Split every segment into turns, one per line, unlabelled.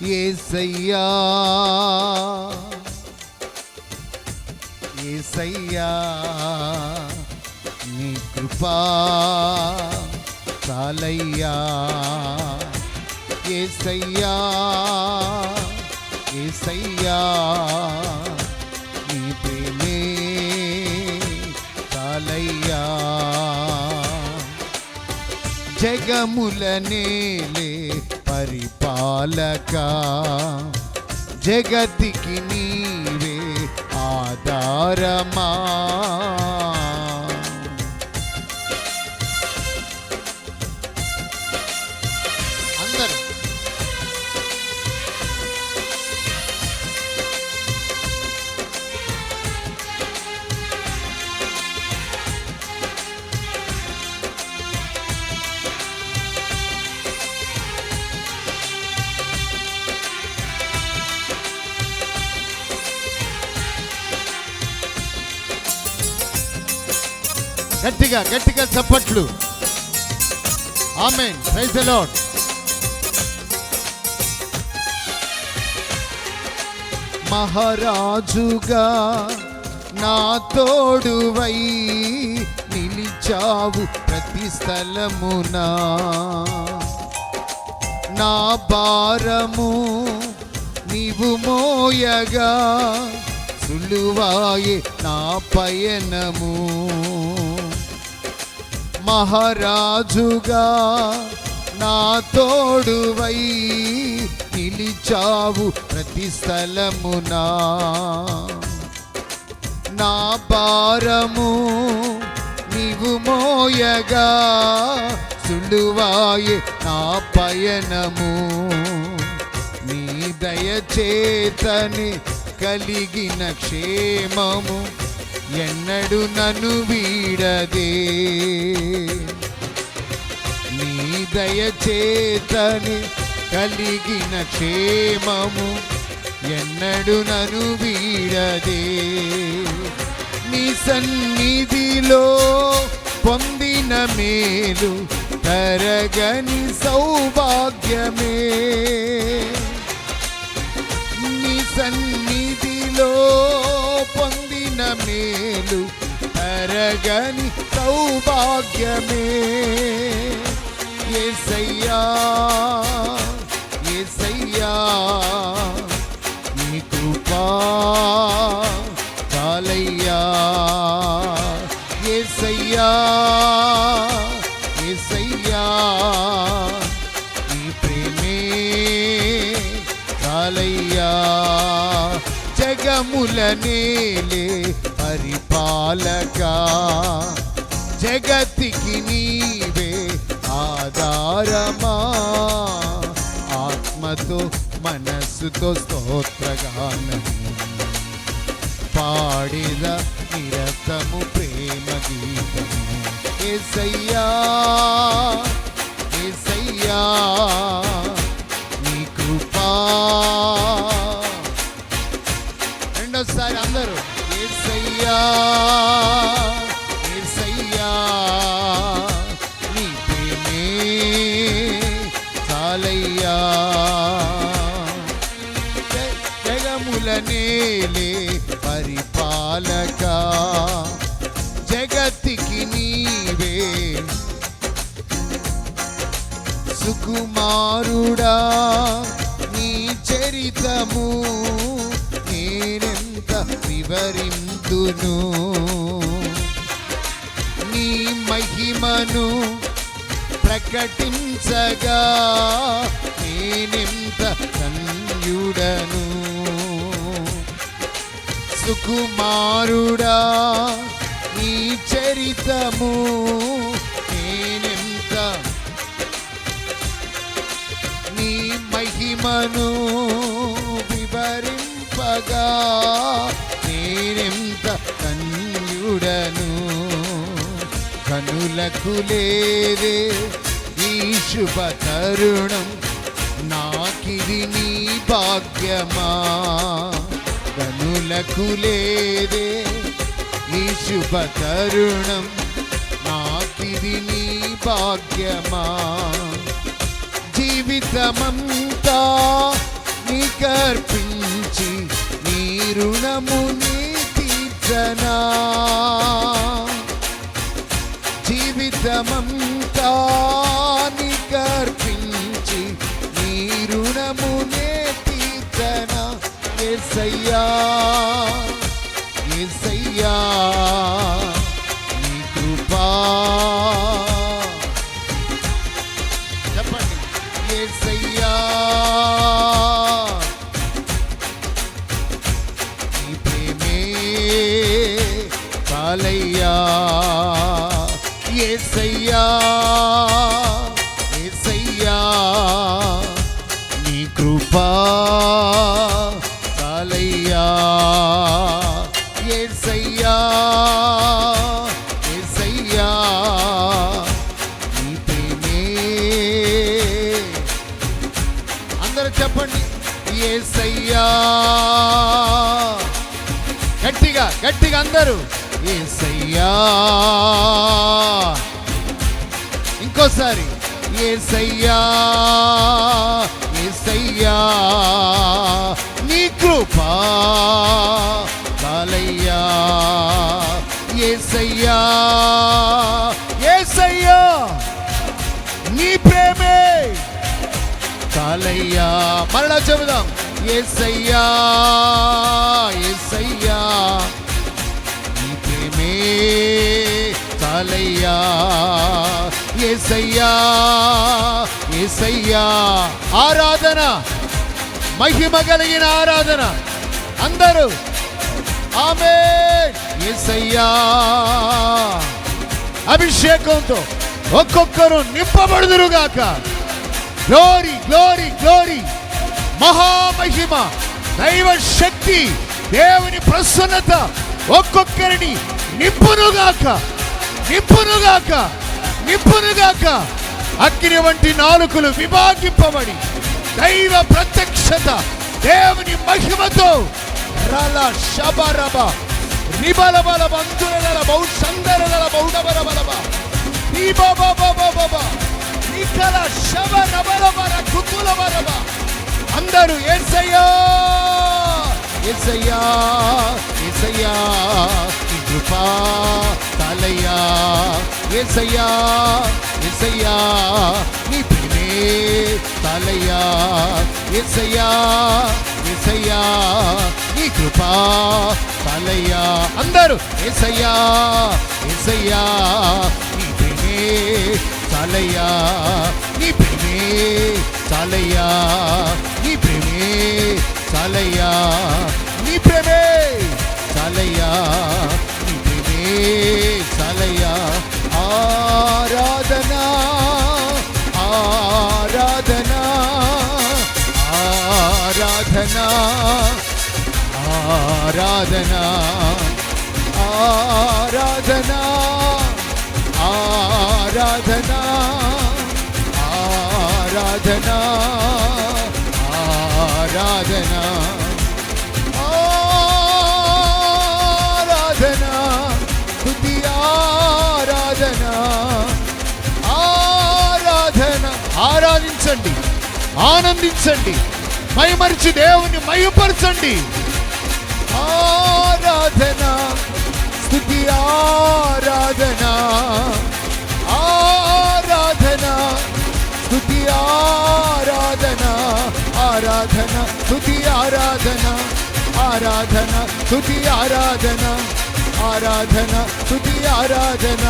ఏసయ్యా. ఏసయ్యా నీ కృపా చాలయ్యా. ఏసయ్యా ఏసయ్యా నీ ప్రేమే చాలయ్యా. జగముల నేలే పరిపాలక జగతికి నీవే ఆధారమా? గట్టిగా గట్టిగా చప్పట్లు ఆమెన్. ప్రైజ్ ద మహారాజుగా నా తోడువై నిలిచావు ప్రతి స్థలమునా. నా భారము నీవు మోయగా సులువాయే నా పయనము. మహారాజుగా నా తోడువై నిలిచావు ప్రతి స్థలమునా. నా భారము నీవు మోయగా సులువాయే నా పయనము. నీ దయచేతని కలిగిన క్షేమము. ఎన్నడు నన్ను వీడదే. నీ దయచేతని కలిగిన క్షేమము ఎన్నడు నన్ను వీడదే. నీ సన్నిధిలో పొందిన మేలు తరగని సౌభాగ్యమే. నీ సన్నిధిలో మేలు తరగని సౌభాగ్యమే. ఏసయ్యా ఏసయ్యా నీ కృపా చాలయ్యా. ఏసయ్యా ఏసయ్యా నీ ప్రేమే చాలయ్యా. జగముల నేలే పరిపాలక జగతికి నీవే ఆధారమా? ఆత్మతో మనస్సుతో స్తోత్రగానము పాడిద నిరతము ప్రేమ గీతము. ఏసయ్యా ఏసయ్యా నీ కృపా. రెండోసారి అందరూ ఏసయ్యా ఏసయ్యా నీ ప్రేమే చాలయ్యా. జగముల నేలే పరిపాలక జగతికి నీవే సుకుమారుడా నీ చరితము నేనెంత వివరింతును. నీ మహిమను ప్రకటించగా నేనెంత ధన్యుడను. సుకుమారుడా నీ చరితము నేనెంత. నీ మహిమను వివరి చెప్పగా నేనెంత కన్యుడను? కనులకు లేదే ఈ శుభ తరుణం. నాకిది నీ భాగ్యమా? కనులకు లేదే ఈ శుభ తరుణం. నాకిది నీ భాగ్యమా? జీవితమంతా సమం కాని గర్భించి నీ రుణమునే తీర్చన ఎసయ్యా ఎసయ్యా ఏసయ్యా గట్టిగా గట్టిగా అందరూ ఏసయ్యా. ఇంకోసారి ఏసయ్యా ఏసయ్యా. నీ కృపా కాలయ్యా. ఏసయ్యా ఏసయ్యా. నీ ప్రేమే చాలయ్యా మరలా చెబుదాం. ఏసయ్యా ఏసయ్యా నీ ప్రేమే చాలయ్యా ఏసయ్యా ఏసయ్యా ఆరాధన మహిమ కలిగిన ఆరాధన. అందరూ ఆమె ఏసయ్యా అభిషేకంతో ఒక్కొక్కరు నింపబడుదురుగాక. Glory glory glory. మహామహిమ దైవ శక్తి దేవుని ప్రసన్నత ఒక్కొక్కరిని నింపునుగాక నింపునుగాక నింపునుగాక అగ్ని వంటి నాలుకలు విభాగింపబడి దైవ ప్రత్యక్షత దేవుని మహిమతో రల శబరబ రిబల బల బంధురల బౌ సందరల బౌడబల బలబ రీబబబబబబ నికల శబ రబల బర కుతుల బరబ అందరూ ఏసయ్యా! ఏసయ్యా! ఏసయ్యా! నీ కృపా తాలయ్యా! ఏసయ్యా! ఏసయ్యా! నీ ప్రేమే తాలయ్యా! ఏసయ్యా! ఏసయ్యా! నీ కృపా తాలయ్యా! అందరూ ఏసయ్యా! ఏసయ్యా! నీ ప్రేమే చాలయ్యా నీ ప్రేమే చాలయ్యా ప్రేమే చాలయ్యా నీ ప్రేమే చాలయ్యా నీ ప్రేమే చాలయ్యా ఆరాధనా ఆరాధనా ఆరాధనా ఆరాధనా ఆరాధనా ఆరాధనా ఆరాధనా ఆరాధన. ఆరాధనా స్తుతి ఆరాధనా. ఆరాధన. ఆరాధించండి ఆనందించండి మైమరిచి దేవుని మయపరచండి ఆరాధన స్థుతి ఆరాధన. ఆరాధన స్థుతి ఆరాధన. ఆరాధన స్తుతి ఆరాధన ఆరాధన స్తుతి ఆరాధన ఆరాధన స్తుతి ఆరాధన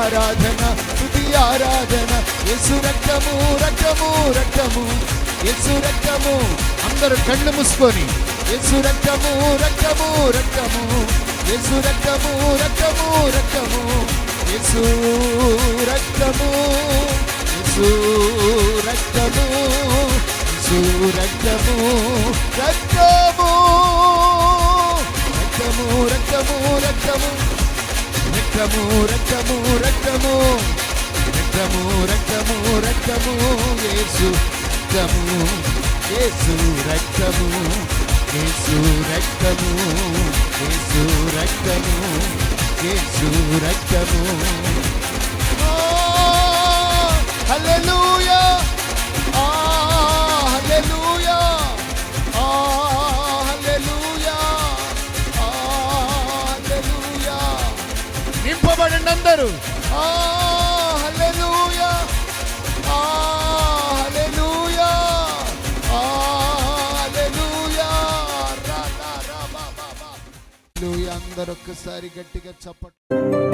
ఆరాధన స్తుతి ఆరాధన. యేసు రక్తము రక్తము రక్తము యేసు రక్తము. అందరూ కళ్ళు మూసుకొని యేసు రక్తము రక్తము రక్తము యేసు రక్తము రక్తము రక్తము యేసు రక్తము యేసు రక్తము రక్తము. రక్తము రక్తము రక్తము. రక్తము రక్తము రక్తము. రక్తము రక్తము రక్తము. యేసు రక్తము యేసు రక్తము. యేసు రక్తము యేసు రక్తము. యేసు రక్తము. హల్లెలూయా. బా అందరూ అందరూ ఒక్కసారి గట్టిగా చప్పట్లు